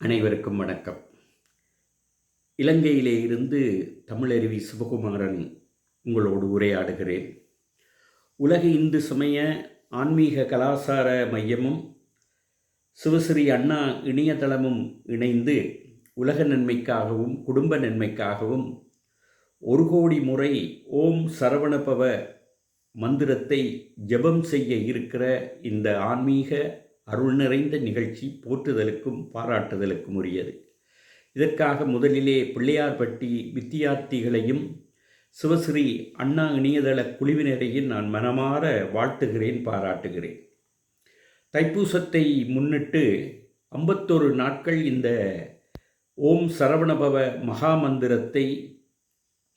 அனைவருக்கும் வணக்கம். இலங்கையிலே இருந்து தமிழருவி சிவகுமாரன் உங்களோடு உரையாடுகிறேன். உலக இந்து சமய ஆன்மீக கலாசார மையமும் சிவஸ்ரீ அண்ணா இணையதளமும் இணைந்து உலக நன்மைக்காகவும் குடும்ப நன்மைக்காகவும் ஒரு கோடி முறை ஓம் சரவணபவ மந்திரத்தை ஜெபம் செய்ய இருக்கிற இந்த ஆன்மீக அருள் நிறைந்த நிகழ்ச்சி போற்றுதலுக்கும் பாராட்டுதலுக்கும் உரியது. இதற்காக முதலிலே பிள்ளையார்பட்டி வித்தியார்த்திகளையும் சிவஸ்ரீ அண்ணா இணையதள குழுவினரையும் நான் மனமாற வாழ்த்துகிறேன் பாராட்டுகிறேன். தைப்பூசத்தை முன்னிட்டு ஐம்பத்தொரு நாட்கள் இந்த ஓம் சரவணபவ மகாமந்திரத்தை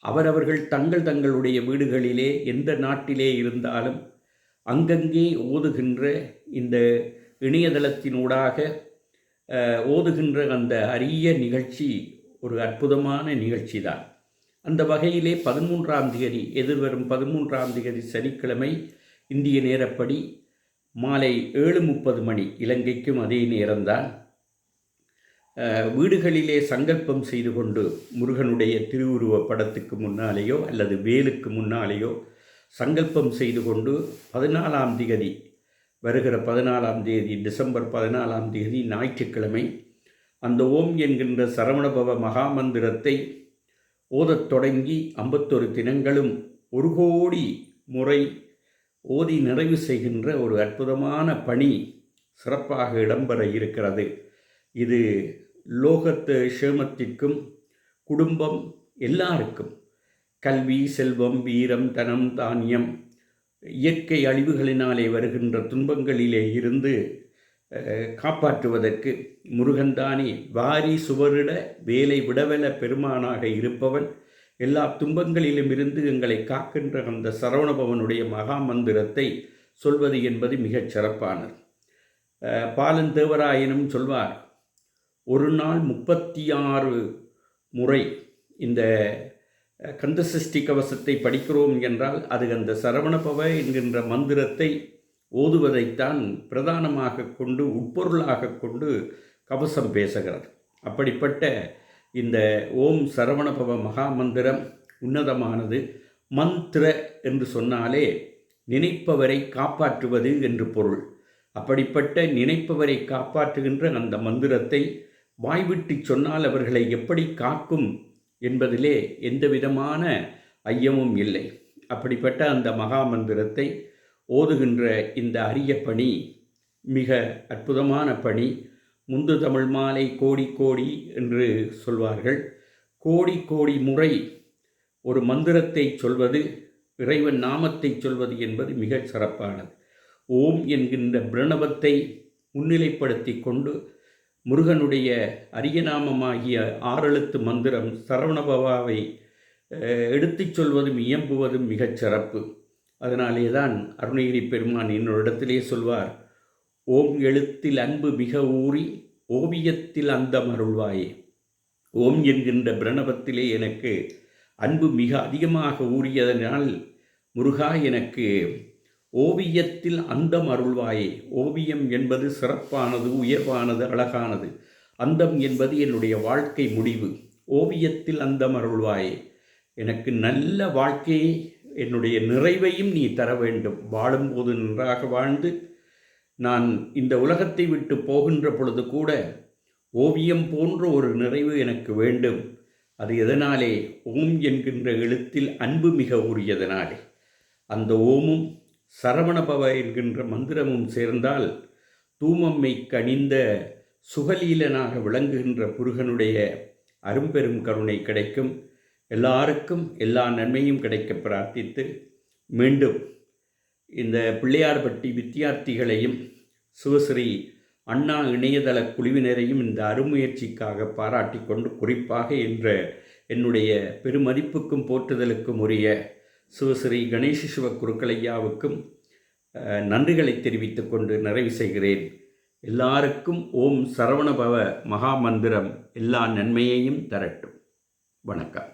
அவரவர்கள் தங்கள் தங்களுடைய வீடுகளிலே எந்த நாட்டிலே இருந்தாலும் அங்கங்கே ஓதுகின்ற இந்த இணையதளத்தினூடாக ஓதுகின்ற அந்த அரிய நிகழ்ச்சி ஒரு அற்புதமான நிகழ்ச்சி தான் அந்த வகையிலே பதிமூன்றாம் தேதி எதிர்வரும் பதிமூன்றாம் தேதி சனிக்கிழமை இந்திய நேரப்படி மாலை ஏழு முப்பது மணி இலங்கைக்கும் அதே நேரம்தான். வீடுகளிலே சங்கல்பம் செய்து கொண்டு முருகனுடைய திருவுருவ படத்துக்கு முன்னாலேயோ அல்லது வேலுக்கு முன்னாலேயோ சங்கல்பம் செய்து கொண்டு பதினாலாம் திகதி வருகிற பதினாலாம் தேதி டிசம்பர் பதினாலாம் தேதி ஞாயிற்றுக்கிழமை அந்த ஓம் என்கின்ற சரவணபவ மகாமந்திரத்தை ஓதத் தொடங்கி ஐம்பத்தொரு தினங்களும் ஒரு கோடி முறை ஓதி நிறைவு செய்கின்ற ஒரு அற்புதமான பணி சிறப்பாக இடம்பெற இருக்கிறது. இது லோகத்து சேமத்திற்கும் குடும்பம் எல்லாருக்கும். கல்வி செல்வம் வீரம் தனம் தானியம் இயற்கை அழிவுகளினாலே வருகின்ற துன்பங்களிலே இருந்து காப்பாற்றுவதற்கு முருகன்தானே வாரி சுவரிட வேலை விடவெல பெருமானாக இருப்பவன். எல்லா துன்பங்களிலும் இருந்து எங்களை காக்கின்ற அந்த சரவணபவனுடைய மகா மந்திரத்தை சொல்வது என்பது மிகச் சிறப்பானது. பாலன் தேவராயனும் சொல்வார் ஒரு நாள் முப்பத்தி ஆறு முறை இந்த கந்தசஷ்டி கவசத்தை படிக்கிறோம் என்றால் அது அந்த சரவணபவ என்கின்ற மந்திரத்தை ஓதுவதைத்தான் பிரதானமாக கொண்டு உட்பொருளாக கொண்டு கவசம் பேசுகிறார் அப்படிப்பட்ட இந்த ஓம் சரவணபவ மகா மந்திரம் உன்னதமானது. மந்திர என்று சொன்னாலே நினைப்பவரை காப்பாற்றுவது என்று பொருள். அப்படிப்பட்ட நினைப்பவரை காப்பாற்றுகின்ற அந்த மந்திரத்தை வாய்விட்டு சொன்னால் அவர்களை எப்படி காக்கும் என்பதிலே எந்த விதமான ஐயமும் இல்லை. அப்படிப்பட்ட அந்த மகா மந்திரத்தை ஓதுகின்ற இந்த அரிய பணி மிக அற்புதமான பணி முந்து தமிழ் மாலை கோடி கோடி என்று சொல்வார்கள். கோடி கோடி முறை ஒரு மந்திரத்தை சொல்வது இறைவன் நாமத்தை சொல்வது என்பது மிகச் சிறப்பானது. ஓம் என்கின்ற பிரணவத்தை முன்னிலைப்படுத்தி கொண்டு முருகனுடைய அரியநாமமாகிய ஆறெழுத்து மந்திரம் சரவணபவாவை எடுத்துச் சொல்வதும் இயம்புவதும் மிகச் சிறப்பு. அதனாலே தான் அருணகிரி பெருமான் என்னோடத்திலே சொல்வார் ஓம் எழுத்தில் அன்பு மிக ஊறி ஓவியத்தில் அந்த அருள்வாயே. ஓம் என்கின்ற பிரணவத்திலே எனக்கு அன்பு மிக அதிகமாக ஊறியதனால் முருகா எனக்கு ஓவியத்தில் அந்தம் அருள்வாயே. ஓவியம் என்பது சிறப்பானது உயர்வானது அழகானது. அந்தம் என்பது என்னுடைய வாழ்க்கை முடிவு. ஓவியத்தில் அந்தம் அருள்வாயே. எனக்கு நல்ல வாழ்க்கையை என்னுடைய நிறைவையும் நீ தர வேண்டும். வாழும்போது நன்றாக வாழ்ந்து நான் இந்த உலகத்தை விட்டு போகின்ற பொழுது கூட ஓவியம் போன்ற ஒரு நிறைவு எனக்கு வேண்டும். அது எதனாலே? ஓம் என்கின்ற எழுத்தில் அன்பு மிக உரியதனாலே. அந்த ஓமும் சரவணபவ என்கின்ற மந்திரமும் சேர்ந்தால் தூமம்மை கணிந்த சுகலீலனாக விளங்குகின்ற புருகனுடைய அரும்பெரும் கருணை கிடைக்கும். எல்லாருக்கும் எல்லா நன்மையும் கிடைக்க பிரார்த்தித்து மீண்டும் இந்த பிள்ளையார்பட்டி வித்தியார்த்திகளையும் சிவஸ்ரீ அண்ணா இணையதள குழுவினரையும் இந்த அருமுயற்சிக்காக பாராட்டி கொண்டு குறிப்பாக என்ற என்னுடைய பெருமதிப்புக்கும் போற்றுதலுக்கும் உரிய சிவஸ்ரீ கணேஷ சிவ குருக்களையாவுக்கும் நன்றிகளை தெரிவித்து கொண்டு நிறைவு செய்கிறேன். எல்லாருக்கும் ஓம் சரவணபவ மகாமந்திரம் எல்லா நன்மையையும் தரட்டும். வணக்கம்.